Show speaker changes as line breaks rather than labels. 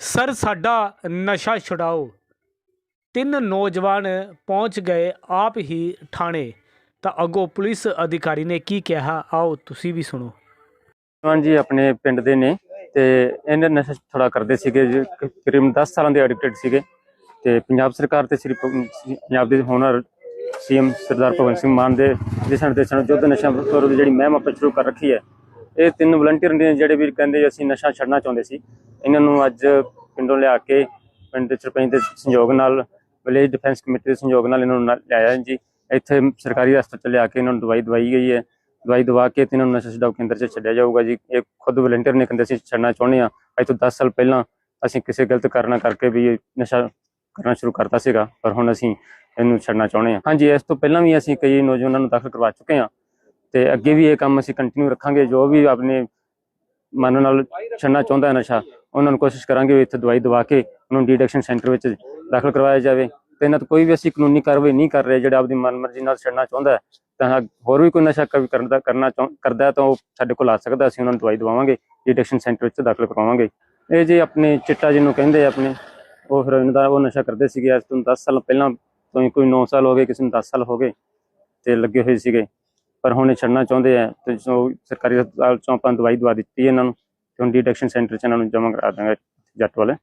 Sir ਸਾਡਾ ਨਸ਼ਾ ਛੁਡਾਓ। ਤਿੰਨ ਨੌਜਵਾਨ ਪਹੁੰਚ ਗਏ ਆਪ ਹੀ ਥਾਣੇ। ਤਾਂ ਅੱਗੋਂ ਪੁਲਿਸ ਅਧਿਕਾਰੀ ਨੇ ਕੀ ਕਿਹਾ? ਆਓ ਤੁਸੀਂ ਵੀ ਸੁਣੋ।
ਨੌਜਵਾਨ ਜੀ ਆਪਣੇ ਪਿੰਡ ਦੇ ਨੇ ਤੇ ਇਹਨੇ ਨਸ਼ਾ ਥੋੜਾ ਕਰਦੇ ਸੀਗੇ ਜੀ, ਕਰੀਬਨ 10 ਸਾਲਾਂ ਦੇ ਐਡਿਕਟਡ ਸੀਗੇ। ਤੇ ਪੰਜਾਬ ਸਰਕਾਰ ਤੇ ਸ੍ਰੀ ਪੰਜਾਬ ਦੇ ਹੋਨਰ ਸੀਐਮ ਸਰਦਾਰ ਭਗਵੰਤ ਸਿੰਘ ਮਾਨ ਦੇ ਦਿਸ਼ਾ ਨਿਰਦੇਸ਼ਾਂ ਯੁੱਧ ਨਸ਼ਾ ਵਿਰੋਧ ਜਿਹੜੀ ਮਹਿਮ ਆਪਾਂ ਸ਼ੁਰੂ ਕਰ ਰੱਖੀ ਹੈ ਇਹ ਤਿੰਨ ਵਲੰਟੀਅਰ ਨੇ ਜਿਹੜੇ ਵੀ ਕਹਿੰਦੇ ਅਸੀਂ ਨਸ਼ਾ ਛੱਡਣਾ ਚਾਹੁੰਦੇ ਸੀ। ਇਹਨਾਂ ਨੂੰ ਅੱਜ ਪਿੰਡੋਂ ਲਿਆ ਕੇ ਪਿੰਡ ਦੇ ਸਰਪੰਚ ਦੇ ਸੰਯੋਗ ਨਾਲ ਵਿਲੇਜ ਡਿਫੈਂਸ ਕਮੇਟੀ ਦੇ ਸੰਯੋਗ ਨਾਲ ਇਹਨਾਂ ਨੂੰ ਲਿਆਇਆ ਜੀ। ਇੱਥੇ ਸਰਕਾਰੀ ਹਸਪਤਾਲ ਲਿਆ ਕੇ ਇਹਨਾਂ ਨੂੰ ਦਵਾਈ ਦਵਾਈ ਗਈ ਹੈ। ਦਵਾਈ ਦਵਾ ਕੇ ਤੇ ਇਹਨਾਂ ਨੂੰ ਨਸ਼ਾ ਛਡਾਊ ਕੇਂਦਰ 'ਚ ਛੱਡਿਆ ਜਾਊਗਾ ਜੀ। ਇਹ ਖੁਦ ਵਲੰਟੀਅਰ ਨੇ ਕਹਿੰਦੇ ਸੀ ਛੱਡਣਾ ਚਾਹੁੰਦੇ ਆ ਅੱਜ ਤੋਂ 10 ਸਾਲ ਪਹਿਲਾਂ ਅਸੀਂ ਕਿਸੇ ਗਲਤ ਕਾਰਨਾਂ ਕਰਕੇ ਵੀ ਨਸ਼ਾ ਕਰਨਾ ਸ਼ੁਰੂ ਕਰਤਾ ਸੀਗਾ, ਪਰ ਹੁਣ ਅਸੀਂ ਇਹਨੂੰ ਛੱਡਣਾ ਚਾਹੁੰਦੇ ਆ ਹਾਂਜੀ, ਇਸ ਤੋਂ ਪਹਿਲਾਂ ਵੀ ਅਸੀਂ ਕਈ ਨੌਜਵਾਨਾਂ ਨੂੰ ਦਾਖਲ ਕਰਵਾ ਚੁੱਕੇ ਆ ਤੇ ਅੱਗੇ ਵੀ ਇਹ ਕੰਮ ਅਸੀਂ ਕੰਟੀਨਿਊ ਰੱਖਾਂਗੇ, ਜੋ ਵੀ ਆਪਣੇ ਮਨ ਨਾਲ ਛੱਡਣਾ ਚਾਹੁੰਦਾ ਹੈ ਨਸ਼ਾ, ਉਹਨਾਂ ਨੂੰ ਕੋਸ਼ਿਸ਼ ਕਰਾਂਗੇ ਵੀ ਇੱਥੇ ਦਵਾਈ ਦਵਾ ਕੇ ਉਹਨਾਂ ਨੂੰ ਡੀਡਕਸ਼ਨ ਸੈਂਟਰ ਵਿੱਚ ਦਾਖਲ ਕਰਵਾਇਆ ਜਾਵੇ। ਤੇ ਇਹਨਾਂ ਤੋਂ ਕੋਈ ਵੀ ਅਸੀਂ ਕਾਨੂੰਨੀ ਕਾਰਵਾਈ ਨਹੀਂ ਕਰ ਰਹੇ, ਜਿਹੜਾ ਆਪਦੀ ਮਨਮਰਜ਼ੀ ਨਾਲ ਛੱਡਣਾ ਚਾਹੁੰਦਾ ਹੈ, ਤਾਂ ਹੋਰ ਵੀ ਕੋਈ ਨਸ਼ਾ ਕ- ਕਰਦਾ ਕਰਨਾ ਚਾਹੁੰ, ਕਰਦਾ ਤਾਂ ਉਹ ਸਾਡੇ ਕੋਲ ਆ ਸਕਦਾ, ਅਸੀਂ ਉਹਨਾਂ ਨੂੰ ਦਵਾਈ ਦਵਾਵਾਂਗੇ ਡੀਡਕਸ਼ਨ ਸੈਂਟਰ ਵਿੱਚ ਦਾਖਲ ਕਰਵਾਵਾਂਗੇ। ਇਹ ਜੇ ਆਪਣੇ ਚਿੱਟਾ ਜਿਹਨੂੰ ਕਹਿੰਦੇ ਆ ਆਪਣੇ, ਉਹ ਫਿਰ ਇਹਨਾਂ ਦਾ ਉਹ ਨਸ਼ਾ ਕਰਦੇ ਸੀਗੇ, ਅੱਜ ਤੋਂ 10 ਸਾਲ ਪਹਿਲਾਂ ਤੋਂ ਹੀ, ਕੋਈ 9 ਸਾਲ ਹੋ ਗਏ, ਕਿਸੇ ਨੂੰ 10 ਸਾਲ ਹੋ ਗਏ, ਤੇ ਲੱਗੇ ਹੋਏ ਸੀਗੇ। ਪਰ ਹੁਣ ਇਹ ਛੱਡਣਾ ਚਾਹੁੰਦੇ ਆ ਤੇ ਜੋ ਸਰਕਾਰੀ ਹਸਪਤਾਲ ਚੋਂ ਆਪਾਂ ਦਵਾਈ ਦਵਾ ਦਿੱਤੀ ਹੈ ਇਹਨਾਂ ਨੂੰ ਤੇ ਹੁਣ ਡਿਟੈਕਸ਼ਨ ਸੈਂਟਰ 'ਚ ਇਹਨਾਂ ਨੂੰ ਜਮ੍ਹਾਂ ਕਰਾ ਦਾਂਗੇ ਜੱਟ ਵਾਲੇ।